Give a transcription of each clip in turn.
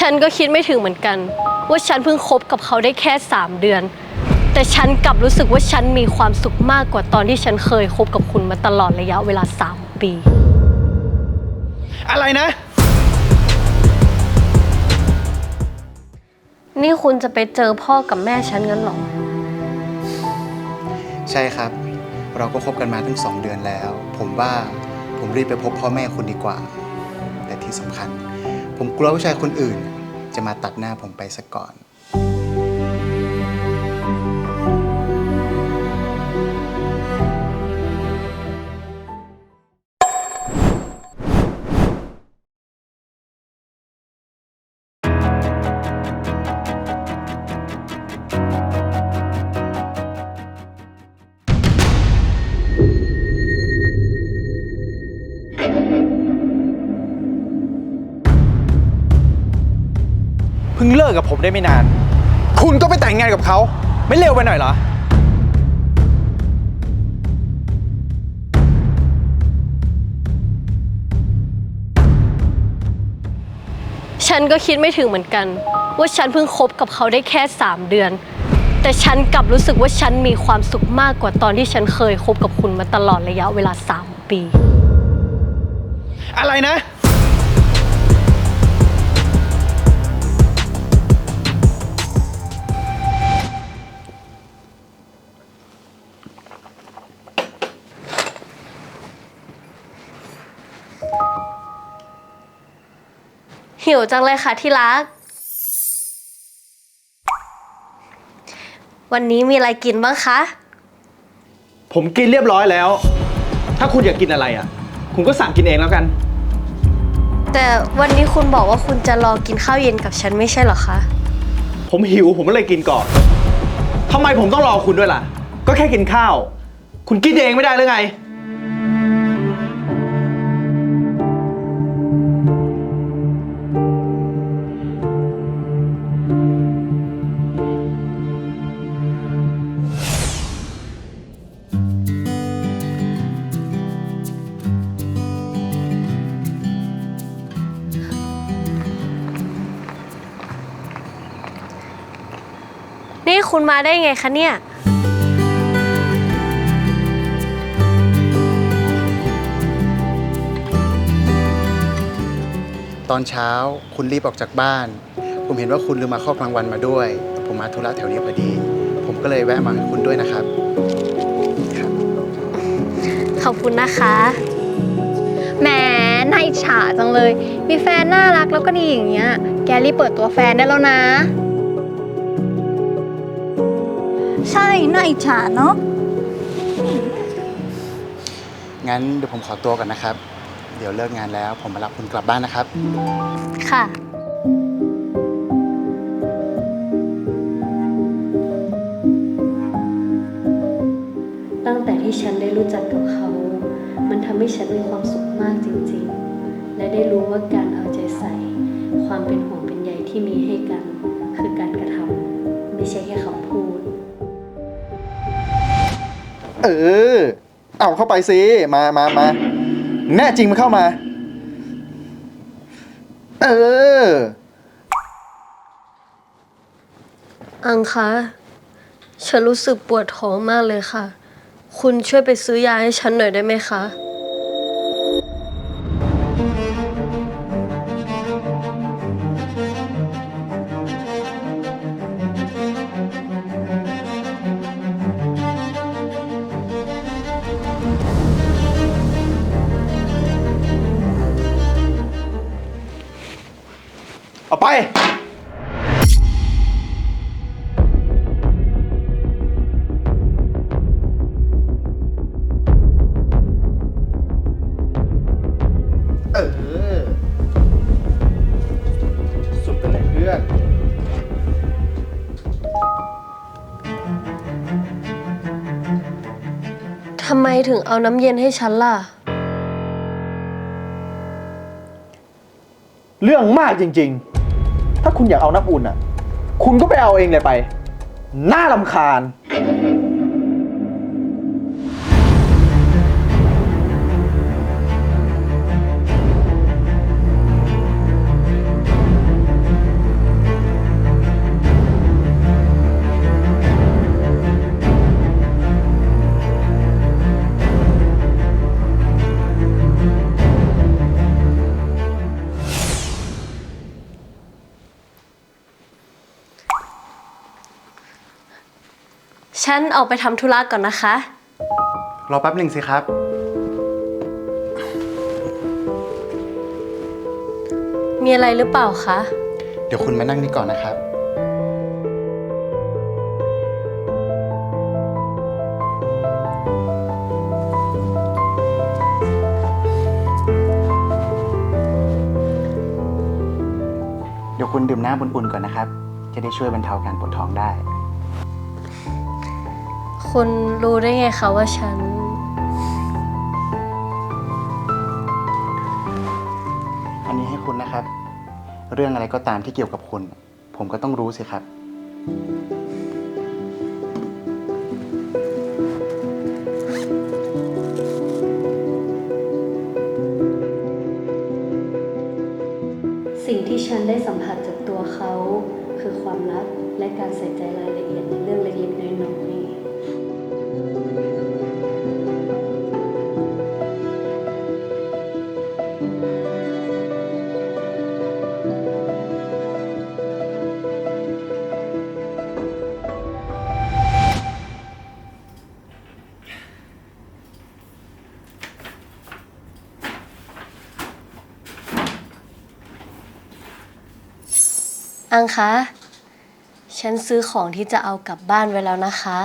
ฉันก็คิดไม่ถึงเหมือนกัน ว่าฉันเพิ่งคบกับเขาได้แค่ 3 เดือน แต่ฉันกลับรู้สึกว่าฉันมีความสุขมากกว่าตอนที่ฉันเคยคบกับคุณมาตลอดระยะเวลา 3 ปี อะไรนะ นี่คุณจะไปเจอพ่อกับแม่ฉันงั้นเหรอ ใช่ครับ เราก็คบกันมาตั้งสองเดือนแล้ว ผมว่าผมรีบไปพบพ่อแม่คุณดีกว่า แต่ที่สำคัญ ผมกลัวผู้ชายคนอื่น จะมาตัดหน้าผมไปซะก่อน เพิ่งเลิกกับผมได้ไม่นาน คุณก็ไปแต่งงานกับเขา ไม่เร็วไปหน่อยเหรอ ฉันก็คิดไม่ถึงเหมือนกัน ว่าฉันเพิ่งคบกับเขาได้แค่ 3 เดือน แต่ฉันกลับรู้สึกว่าฉันมีความสุขมากกว่าตอนที่ฉันเคยคบกับคุณมาตลอดระยะเวลา 3 ปี อะไรนะ หิวจังเลยค่ะที่รัก วันนี้มีอะไรกินบ้างคะ ผมกินเรียบร้อยแล้ว ถ้าคุณอยากกินอะไรอะ คุณก็สั่งกินเองแล้วกัน แต่วันนี้คุณบอกว่าคุณจะรอกินข้าวเย็นกับฉันไม่ใช่เหรอคะ ผมหิวผมก็เลยกินก่อนทำไมผมต้องรอคุณด้วยล่ะ ก็แค่กินข้าว คุณกินเองไม่ได้หรือไง นี่คุณมาได้ไงคะเนี่ย ตอนเช้าคุณรีบออกจากบ้าน ผมเห็นว่าคุณลืมมาเข้ากลางวันมาด้วย ผมมาธุระแถวนี้พอดี ผมก็เลยแวะมาให้คุณด้วยนะครับครับขอบคุณนะคะ แหมน่าอิจฉาจังเลย มีแฟนน่ารักแล้วก็ดีอย่างเงี้ย แกรีบเปิดตัวแฟนได้แล้วนะ ใช่น่าอิจฉาเนาะงั้นเดี๋ยวผมขอตัวก่อนนะครับ เดี๋ยวเลิกงานแล้วผมมารับคุณกลับบ้านนะครับ ค่ะ ตั้งแต่ที่ฉันได้รู้จักกับเขา มันทำให้ฉันมีความสุขมากจริงๆ และได้รู้ว่าการเอาใจใส่ ความเป็นห่วงเป็นใยที่มีให้กัน คือการกระทำไม่ใช่แค่คำ เออ เอาเข้าไปสิมามามาแน่จริงมันเข้ามา เออ อังคะ ฉันรู้สึกปวดท้องมากเลยค่ะ คุณช่วยไปซื้อยาให้ฉันหน่อยได้ไหมคะ เอาไป เออ สุดไปเลยเพื่อน ทำไมถึงเอาน้ำเย็นให้ฉันล่ะ เรื่องมากจริง ๆ ถ้าคุณอยากเอาน้ำอุ่นอะ คุณก็ไปเอาเองเลยไป น่าลำคาญ ฉันออกไปทำธุระก่อนนะคะ รอแป๊บหนึ่งสิครับ มีอะไรหรือเปล่าคะ เดี๋ยวคุณมานั่งนี่ก่อนนะครับ เดี๋ยวคุณดื่มน้ำอุ่นๆก่อนนะครับ จะได้ช่วยบรรเทาการปวดท้องได้ คุณรู้ได้ไงคะว่าฉัน อันนี้ให้คุณนะครับ เรื่องอะไรก็ตามที่เกี่ยวกับคุณ ผมก็ต้องรู้สิครับ สิ่งที่ฉันได้สัมผัสจากตัวเขา คือความรักและการใส่ใจรายละเอียดใน อังคะ ฉันซื้อของที่จะเอากลับบ้านไว้แล้วนะคะ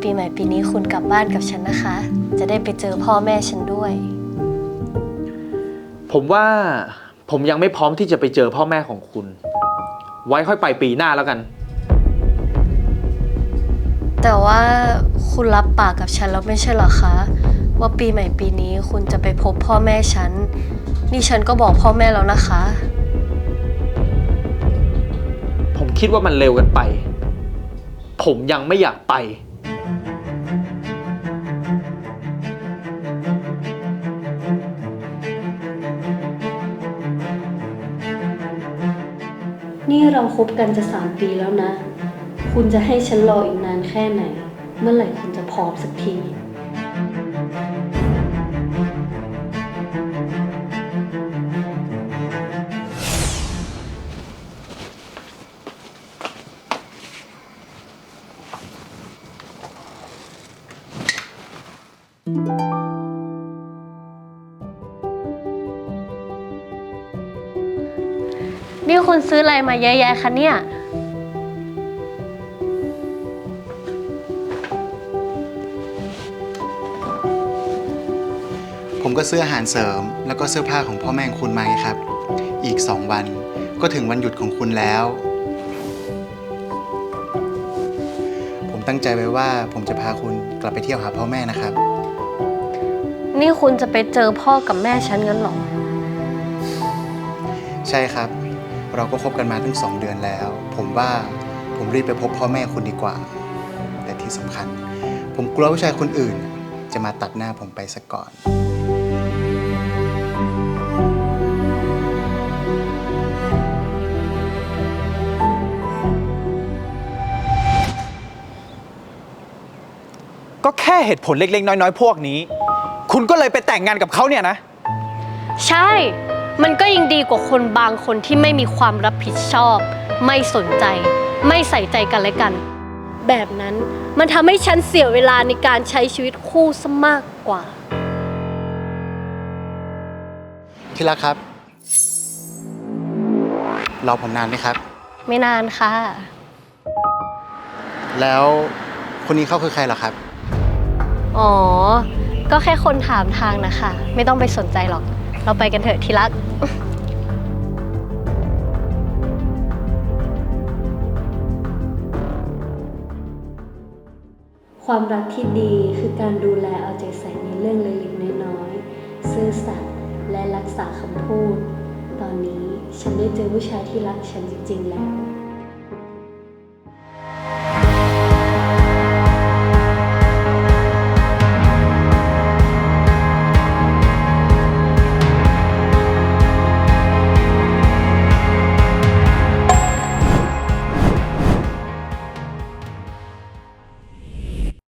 ปีใหม่ปีนี้คุณกลับบ้านกับฉันนะคะ จะได้ไปเจอพ่อแม่ฉันด้วย ผมว่าผมยังไม่พร้อมที่จะไปเจอพ่อแม่ของคุณ ไว้ค่อยไปปีหน้าแล้วกัน แต่ว่าคุณรับปากกับฉันแล้วไม่ใช่เหรอคะ ว่าปีใหม่ปีนี้คุณจะไปพบพ่อแม่ฉัน นี่ฉันก็บอกพ่อแม่แล้วนะคะ คิดว่ามันเร็วกันไป ผมยังไม่อยากไป นี่เราคบกันจะสามปีแล้วนะ คุณจะให้ฉันรออีกนานแค่ไหน เมื่อไหร่คุณจะพร้อมสักที นี่คุณซื้ออะไรมาเยอะแยะคะเนี่ย ผมก็ซื้ออาหารเสริม แล้วก็เสื้อผ้าของพ่อแม่ของคุณมาไงครับ อีกสองวันก็ถึงวันหยุดของคุณแล้ว ผมตั้งใจไว้ว่าผมจะพาคุณกลับไปเที่ยวหาพ่อแม่นะครับ นี่คุณจะไปเจอพ่อกับแม่ฉันงั้นเหรอ ใช่ครับ เราก็คบกันมาตั้งสองเดือนแล้ว ผมว่าผมรีบไปพบพ่อแม่คุณดีกว่า แต่ที่สำคัญ ผมกลัวผู้ชายคนอื่น จะมาตัดหน้าผมไปซะก่อน ก็แค่เหตุผลเล็กๆ น้อยๆ พวกนี้ คุณก็เลยไปแต่งงานกับเขาเนี่ยนะ ใช่ มันก็ยังดีกว่าคนบางคนที่ไม่มีความรับผิดชอบ ไม่สนใจ ไม่ใส่ใจกันและกัน แบบนั้นมันทำให้ฉันเสียเวลาในการใช้ชีวิตคู่ซะมากกว่า ที่รักครับ รอผมนานไหมครับ ไม่นานค่ะ แล้วคนนี้เขาคือใครเหรอครับ อ๋อ ก็แค่คนถามทางนะคะ ไม่ต้องไปสนใจหรอก เราไปกันเถอะที่รัก ความรักที่ดีคือการดูแลเอาใจใส่ในเรื่องเล็กๆน้อยๆซื่อสัตย์และรักษาคำพูด ตอนนี้ฉันได้เจอผู้ชายที่รักฉันจริงๆแล้ว